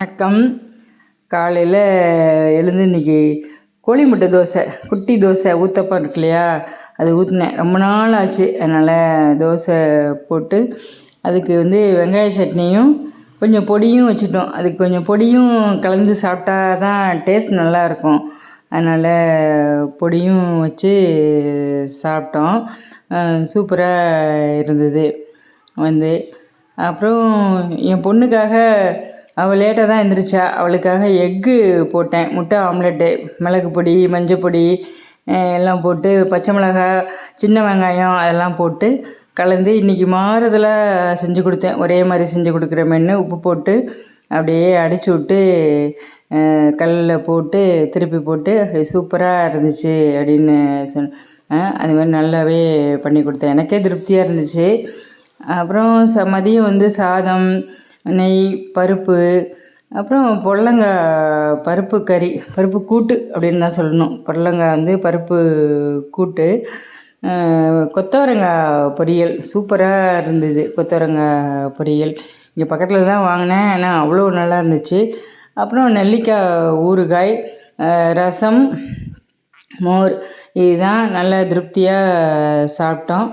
வணக்கம். காலையில் எழுந்து இன்றைக்கி கோழி முட்டை தோசை குட்டி தோசை ஊத்தப்பா இருக்கு இல்லையா? அது ஊற்றினேன் ரொம்ப நாள் ஆச்சு. அதனால் தோசை போட்டு அதுக்கு வந்து வெங்காய சட்னியும் கொஞ்சம் பொடியும் வச்சுட்டோம். அதுக்கு கொஞ்சம் பொடியும் கலந்து சாப்பிட்டா தான் டேஸ்ட் நல்லாயிருக்கும் அதனால் பொடியும் வச்சு சாப்பிட்டோம். சூப்பராக இருந்தது. வந்து அப்புறம் என் பொண்ணுக்காக அவள் லேட்டாக தான் எந்திரிச்சா. அவளுக்காக எக்கு போட்டேன். முட்டை ஆம்லெட்டு மிளகு பொடி மஞ்சள் பொடி எல்லாம் போட்டு பச்சை மிளகாய் சின்ன வெங்காயம் அதெல்லாம் போட்டு கலந்து இன்றைக்கி மாறுதல செஞ்சு கொடுத்தேன். ஒரே மாதிரி செஞ்சு கொடுக்குறமேன்னு உப்பு போட்டு அப்படியே அடிச்சு விட்டு கல்லில் போட்டு திருப்பி போட்டு சூப்பராக இருந்துச்சு அப்படின்னு சொன்ன அது மாதிரி நல்லாவே பண்ணி கொடுத்தேன். எனக்கே திருப்தியாக இருந்துச்சு. அப்புறம் ச மதியம் வந்து சாதம் நெய் பருப்பு அப்புறம் புடலங்காய் பருப்பு கறி பருப்பு கூட்டு அப்படின்னு தான் சொல்லணும். புடலங்காய் வந்து பருப்பு கூட்டு. கொத்தவரங்காய் பொரியல். சூப்பராக இருந்தது கொத்தவரங்காய் பொரியல். இங்கே பக்கத்தில் தான் வாங்கினேன். ஆனால் அவ்வளோ நல்லா இருந்துச்சு. அப்புறம் நெல்லிக்காய் ஊறுகாய் ரசம் மோர். இதுதான் நல்லா திருப்தியாக சாப்பிட்டோம்.